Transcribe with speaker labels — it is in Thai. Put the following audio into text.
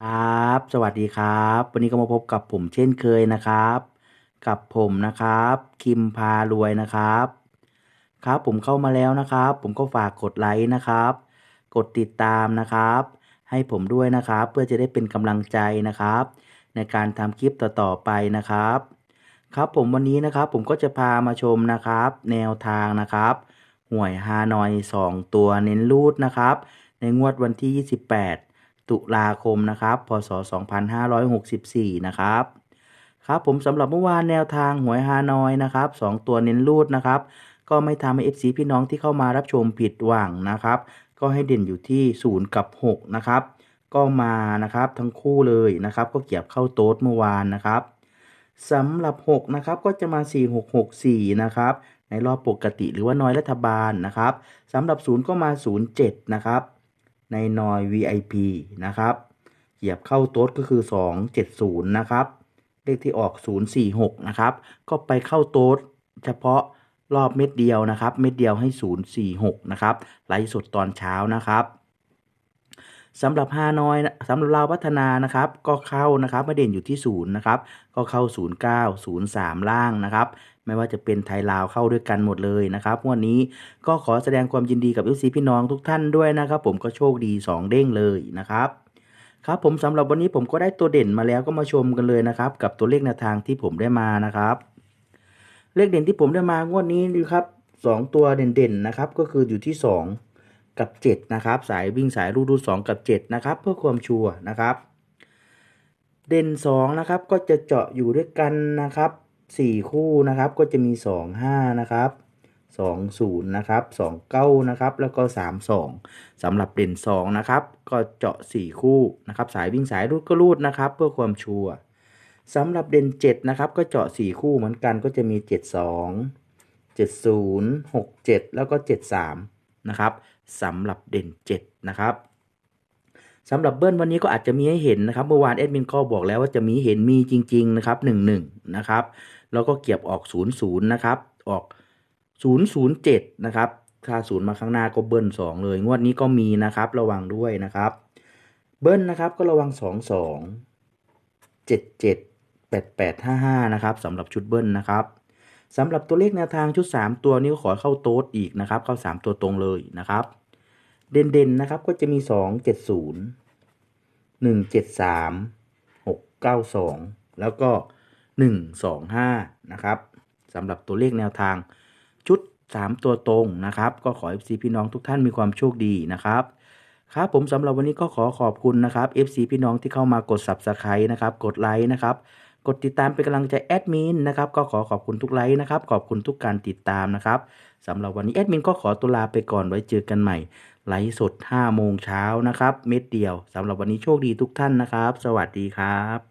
Speaker 1: ครับ สวัสดีครับ วันนี้ก็มาพบกับผมเช่นเคยนะครับ กับผมนะครับ คิมพารวยนะครับ ครับผมเข้ามาแล้วนะครับ ผมก็ฝากกดไลค์นะครับ กดติดตามนะครับ ให้ผมด้วยนะครับ เพื่อจะได้เป็นกำลังใจนะครับ ในการทำคลิปต่อๆไปนะครับ ครับผมวันนี้นะครับ ผมก็จะพามาชมนะครับ แนวทางนะครับหวยฮานอย 2 ตัวเน้นรูดนะครับ ในงวดวันที่ 28 ตุลาคมนะครับ พศ 2564 นะครับ ครับผมสำหรับเมื่อวานแนวทางหวยฮานอยนะครับ 2 ตัวเน้นรูดนะครับ ก็ไม่ทำให้ FC พี่น้องที่เข้ามารับชมผิดหวังนะครับ ก็ให้เด่นอยู่ที่ 0 กับ 6 นะครับ ก็มานะครับทั้งคู่เลยนะครับ ก็เกียบเข้าโต๊ดเมื่อวานนะครับสำหรับ 6 นะครับ ก็จะมา 4 6 6 4 นะครับ ในรอบปกติหรือว่าน้อยรัฐบาลนะครับสำหรับ 0 ก็มา 0 7 นะครับ ในนอย VIP นะครับ เหยียบเข้าโต๊ดก็คือ 270 นะครับ เลขที่ออก 046 นะครับ ก็ไปเข้าโต๊ดเฉพาะรอบเม็ดเดียวนะครับ เม็ดเดียวให้ 046 นะครับ ไลฟ์สดตอนเช้านะครับ สำหรับฮานอยสำหรับลาวพัฒนานะครับ ก็เข้านะครับมาเด่นอยู่ที่0นย์นะครับ ก็เข้า 09 03 ล่างนะครับ ไม่ว่าจะเป็นไทยลาวเข้าด้วยกันหมดเลยนะครับวันนี้ก็ขอแสดงความยินดีกับ FC พี่น้องทุกท่านด้วยนะครับ ผมก็โชคดี 2 เด้งเลยนะครับครับผมสำหรับวันนี้ผมก็ได้ตัวเด่นมาแล้วก็มาชมกันเลยนะครับ กับตัวเลขแนวทางที่ผมได้มานะครับ เลขเด่นที่ผมได้มางวดนี้ดูครับสองตัวเด่นๆนะครับ ก็คืออยู่ที่2 กับ 7 นะครับ สายวิ่งสายรูดรูด2กับ 7 นะครับ เพื่อความชัวร์นะครับ เด่น 2 นะครับ ก็จะเจาะอยู่ด้วยกันนะครับ 4 คู่นะครับ ก็จะมี 2 5 นะครับ2 0นะครับ2 9นะครับ แล้วก็ 3 2สำหรับเด่น 2 นะครับ ก็เจาะ 4 คู่นะครับ สายวิ่งสายรูดก็รูดนะครับ เพื่อความชัวร์สำหรับเด่น 7 นะครับ ก็เจาะ 4 คู่เหมือนกันก็จะมี 7 2 7 0 6 7 แล้วก็ 7 3 นะครับสำหรับเด่น 7 นะครับสำหรับเบิ้ลวันนี้ก็อาจจะมีให้เห็นนะครับ เมื่อวานแอดมินก็บอกแล้วว่าจะมีเห็นมีจริง ๆ นะครับ 1 1 นะครับ แล้วก็เก็บออก 0 0 นะครับ ออก 007 นะครับค่าศูนย์มาข้างหน้าก็เบิ้ล2 เลย งวดนี้ก็มีนะครับ ระวังด้วยนะครับ เบิ้ลนะครับก็ระวัง 2 2 7 7 8 8 5 5 นะครับสำหรับชุดเบิ้ลนะครับ สำหรับตัวเลขแนวทางชุด 3 ตัวนี้ขอเข้าโต๊ดอีกนะครับ เข้า 3 ตัวตรงเลยนะครับ เด่นๆนะครับก็จะมี 2 7 0 1 7 3 6 9 2 แล้วก็ 1 2 5 นะครับสำหรับตัวเลขแนวทางชุด 3 ตัวตรงนะครับ ก็ขอ FC พี่น้องทุกท่านมีความโชคดีนะครับครับผมสำหรับวันนี้ก็ขอขอบคุณนะครับ FC พี่น้องที่เข้ามากด Subscribe นะครับ กดไลค์นะครับ กดติดตามเป็นกำลังใจแอดมินนะครับก็ขอขอบคุณทุกไลค์นะครับ ขอบคุณทุกการติดตามนะครับสำหรับวันนี้แอดมินก็ขอตัวลาไปก่อนไว้เจอกันใหม่ ไลฟ์สด5โมงเช้านะครับ เม็ดเดียวสำหรับวันนี้โชคดีทุกท่านนะครับ สวัสดีครับ